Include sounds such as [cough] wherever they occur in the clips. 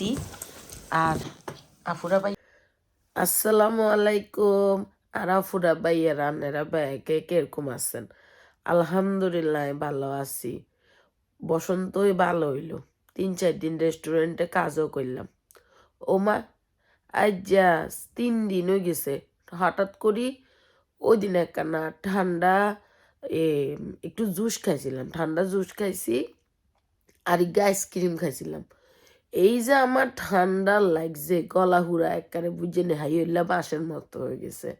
লতি আর আফুরা ভাই আসসালামু আলাইকুম। আর আফুরা ভাইয়া রান্নারা ভাইকে কীরকম আছেন? আলহামদুলিল্লাহ ভালো আছি। বসন্তই ভালো হইল। তিন চার দিন রেস্টুরেন্টে কাজও করলাম। ওমা, আজ যা তিন দিন হয়ে গেছে। হঠাৎ করি ওই দিন একখানা ঠান্ডা, এ, একটু জুস খাইছিলাম। ঠান্ডা জুস খাইছি আর আইসক্রিম খাইছিলাম। এই যে আমার ঠান্ডা লাগছে, গলা হুড়া, একবারে বুঝে নে, হাই হইলা বাঁশের মতো হয়ে গেছে।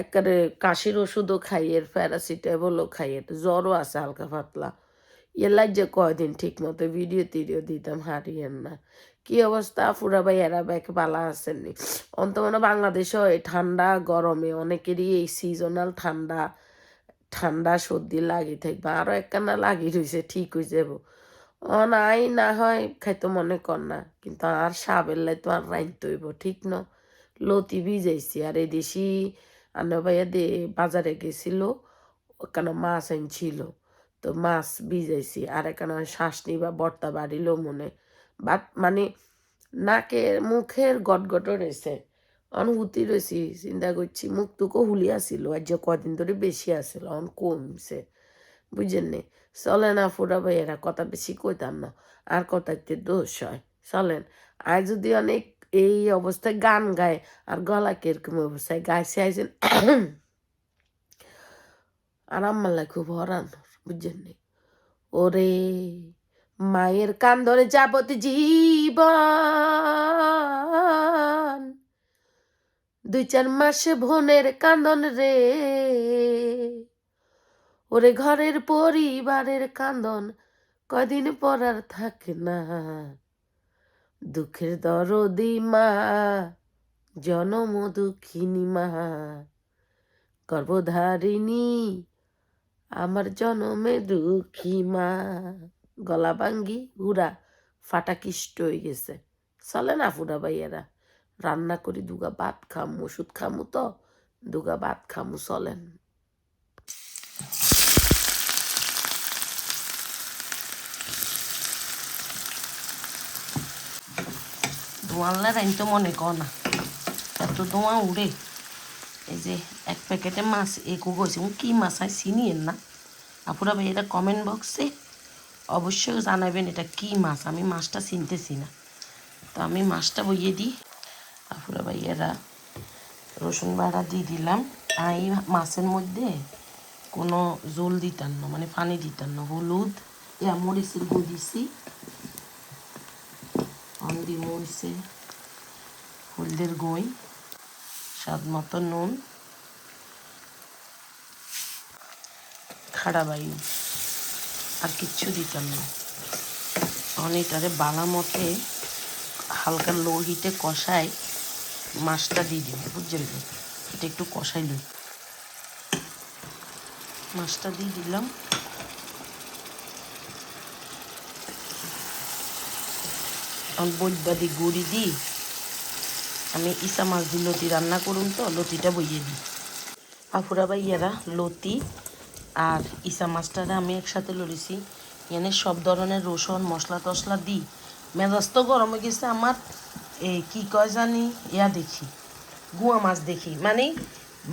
একবারে কাশির ওষুধও খাইয়ের প্যারাসিটামলও খাইয়ের জ্বরও আছে হালকা পাতলা। এলাই যে কয়দিন ঠিক মতো ভিডিও টিডিও দিতাম হারিয়েন না। কি অবস্থা? ফুরা ভাই, এরা ব্যাক বালা আসেননি অন্ত মানে বাংলাদেশেও এই ঠান্ডা গরমে অনেকেরই এই সিজনাল ঠান্ডা ঠান্ডা সর্দি লাগি থাকবে। আরও একখানা লাগি রয়েছে ঠিক হয়ে যাব। নাই, না হয় খাইতো মনে কর না। কিন্তু আর সাবের লাই তো আর রাইনতে হইব, ঠিক ন? লতি ভিজাইছি আর এই দেশি আন্ন ভাইয়া দে বাজারে গেছিল, ওখানে মাছ আনছিল। তো মাছ ভিজাইছি আর এখানে শাসনি বা বর্তা বাড়িল মনে। বাট মানে নাকের মুখের গটগট রয়েছে। অনুভূতি রয়েছি, চিন্তা করছি মুখ টুকু হুলি আসিল আর যে কদিন ধরে বেশি আসিল অন কমছে। বুঝছেন নি? চলেন আফুরা ভাই এরা কথা বেশি কইতাম না। আর কথাতে দোষ হয়। চলেন, আর যদি অনেক এই অবস্থায় গান গায়, আর গলা কীরকম অবস্থায় গাইছে, আইছেন [coughs] আর আমার লাগে খুব হরান বুঝছেন ওরে মায়ের কান ধরে যাবত জীবন, দুই চার মাসে বোনের কান্দন রে। ওরে ঘরের পরিবারের কান্দন কদিন পর আর থাকে না। দুঃখের দরদি মা, জনম দুঃখিনী মা, গর্ভধারিণী আমার জনমে দুঃখী মা। গলা ভাঙ্গি হুরা ফাটাকিষ্ট হয়ে গেছে। চলে না ফুরা ভাইয়েরা, রান্না করি, দুগা ভাত খামু, ওষুধ খামু তো, দুগা ভাত খামু, চলেন। ধোঁয়াল্লা রাইন তো মনে কর না। এত ধোঁয়া উড়ে। এই যে এক প্যাকেটে মাছ একু গেছে। কী মাছ হয় চিনিয়েন না? আপুরা ভাই, এটা কমেন্ট বক্সে অবশ্যই জানাবেন এটা কি মাছ। আমি মাছটা চিনতেছি না। তো আমি মাছটা বইয়ে দিই। আপুরা ভাইয়েরা রসুন বাড়া দিয়ে দিলাম। আর এই মাছের মধ্যে কোনো জল দিতাম না মানে পানি দিতাম না। হলুদ ইয়া মরিচের গু দিছি। হলদি মরিচে হলদের গই, স্বাদ মতো নুন, খাড়া বায়ু। আর কিচ্ছু দিতাম না। তখন এটারে বালা মতে হালকা লো হিটে কষায় মাছটা দিয়ে দিন বুঝছেন? এটা একটু কষাই লই মাছটা দিয়ে দিলাম। বৈদ্যাদি গুড়ি দিই আমি ইসা মাছ দিয়ে লতি রান্না করুন তো, লতিটা বইয়ে দিই আফুরা ভাইয়ারা, লতি আর ইসা মাছটারে আমি একসাথে লড়িছি। এনে সব ধরনের রসুন, মশলা টসলা দিই মেজাজ তো গরম হয়ে গেছে আমার। এই কি কয় জানি, ইয়া দেখি, গুয়া মাছ দেখি। মানে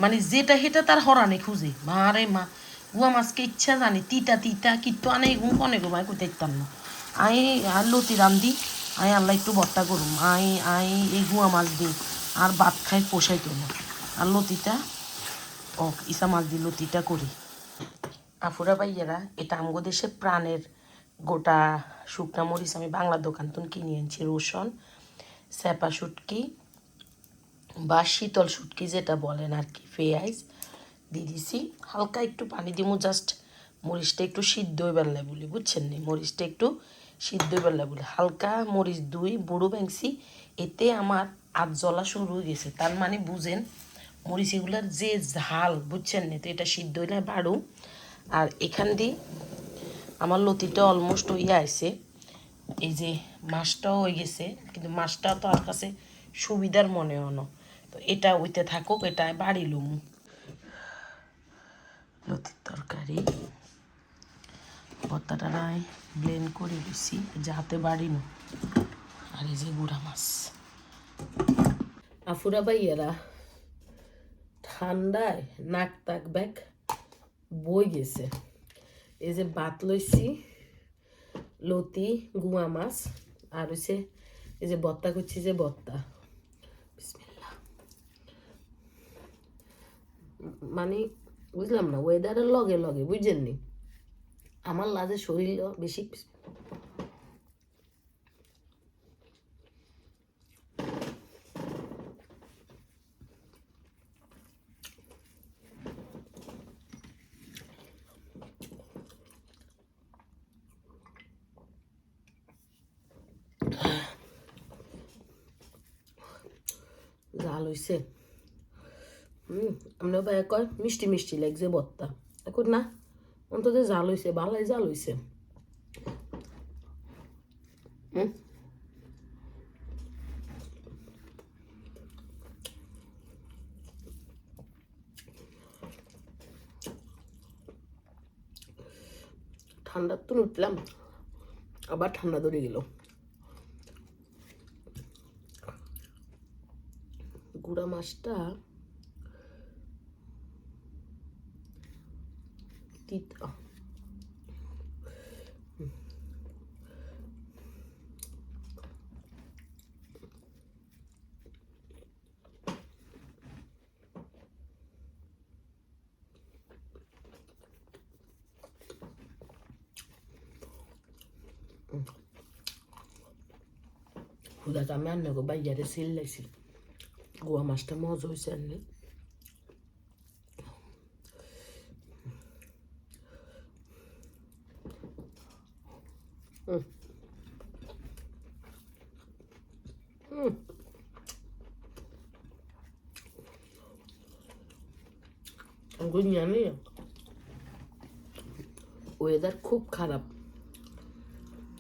মানে যেটা সেটা তার হরানে খুঁজে। মারে মা, গুয়া মাছকে ইচ্ছা জানি, তিতা তিতা, কিট্টু আনে গো মাই কোথায় ইতাম না। আই, আর লতি রান্ধি। আই আল্লাহ, একটু ভর্তা করুম। আই আই এই গুয়া মাছ দিই আর ভাত খাই পোষাইতো না। আর লতিটা ও ইসা মাছ দিয়ে লতিটা করি। আফুরা ভাইয়েরা, এটা আমগো দেশে প্রাণের গোটা শুকনা মরিচ আমি বাংলা দোকান থেকে কিনে আনছি। রসুন, স্যাপা শুটকি বা শীতল শুটকি যেটা বলেন আর কি পেঁয়াজ দিয়ে দিছি। হালকা একটু পানি দিব জাস্ট মরিচটা একটু সিদ্ধ লাই বলি, বুঝছেন নি? মরিচটা একটু সিদ্ধ লাই বলি হালকা মরিচ দুই, বুড়ো ব্যাংসি এতে আমার আধ জ্বলা শুরু হয়ে গেছে। তার মানে বুঝেন, মরিচ এগুলার যে ঝাল, বুঝছেন নি? তো এটা সিদ্ধ হইলে বাড়ু। আর এখান দিয়ে আমার লতিটা অলমোস্ট হইয়া আছে এই যে মাছটাও হয়ে গেছে, কিন্তু মাছটা তো আর কাছে সুবিধার মনে হলো তো এটা ওইতে থাকুক, এটা বাড়ি লুমু। লতির তরকারি ভর্তাটা নাই। ব্লেন্ড করে দিছি যাতে হাতে বাড়ি নো। আর এই যে গুড়া মাছ। আফুরা ভাইয়েরা, ঠান্ডায় নাক তাক ব্যাগ বই গেছে। এই যে বাত লইছি, লতি, গুয়া মাছ, আর হচ্ছে এই যে বত্তা করছি যে বত্তা। মানে বুঝলাম না ওয়েদারের লগে লগে বুঝছেন নি আমার লাজে শরীর বেশি জাল হইছে হুম আমরা কয় মিষ্টি মিষ্টি লাগছে বত্তা। এখন না? অন্তত জাল হইছে ভালাই জাল হইছে। হুম। ঠান্ডার তো উঠলাম আবার ঠান্ডা ধরে গেল। গুড়া মাছটা তিতা হুদাটা আমি আন্না গো বাইয়ারে সিল লাইছি গোয়া মাছটা মজা হয়েছে আনলে জানি ওয়েদার খুব খারাপ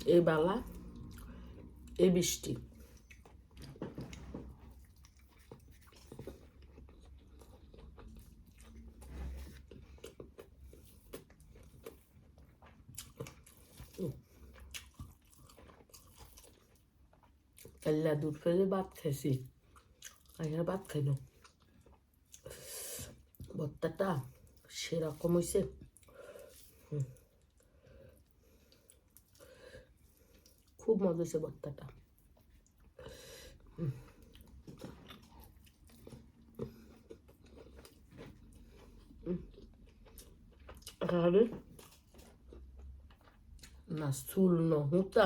এই বেলা এই বৃষ্টি আল্লাহ দুধ ফেলে ভাত খাইছি আইনা ভাত খাইল ভর্তাটা সেরকম হয়েছে খুব মজা হয়েছে ভর্তাটা আরে না চুল ন হুতা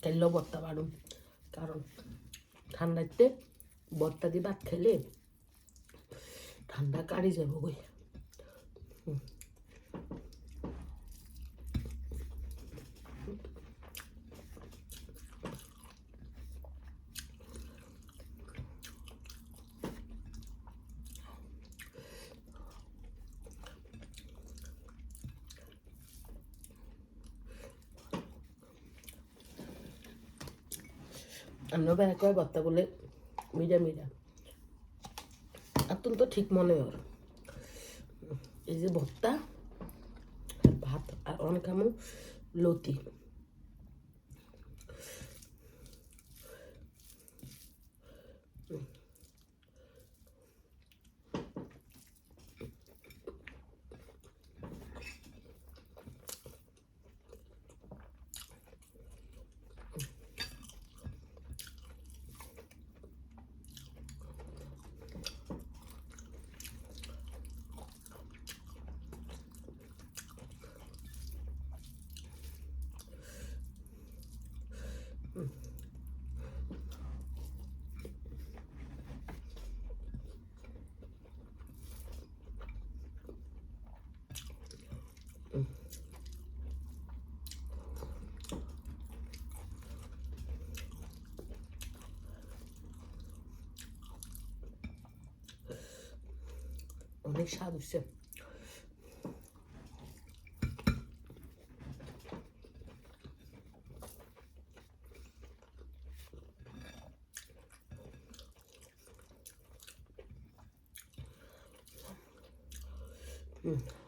খেললেও বত্তা পারুম কারণ ঠান্ডাতে বত্তা দিয়ে ভাত খেলে ঠান্ডা কাড়ি যাব গই আমরা বেড়া করে ভর্তা বলে মিডা মিডা অত্যন্ত ঠিক মনে ওর। এই যে ভত্তা ভাত আর অনেক আমু লতি। fechado, все. Mm. Hum.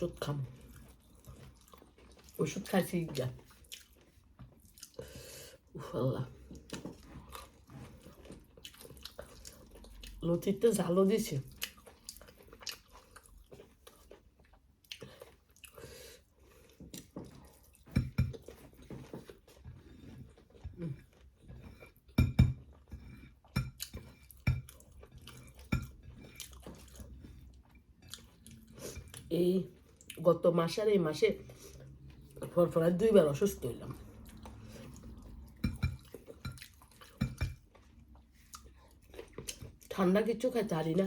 ওষুধ খাম। ওষুধ খাইছি যা। আল্লাহ। লতিতে ঝালও দিছে। এই গত মাসে আর এই মাসে পরপরায় দুইবার অসুস্থ হইলাম। ঠান্ডা কিছু খাইতে পারি না।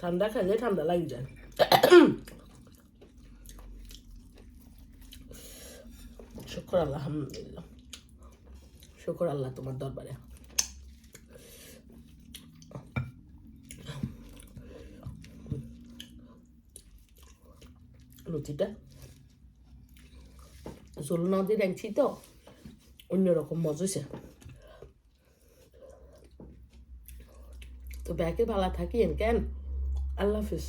ঠান্ডা খাইলে ঠান্ডা লাগে যায়। শুক্র আল্লাহ, আলহামদুলিল্লাহ। শুক্র আল্লাহ তোমার দরবারে। লুচিটা। ঝোল না দিয়ে রাখছি তো অন্যরকম মজা হয়েছে তো ব্যাগে ভালো থাকি কেন? আল্লাহ হাফিজ।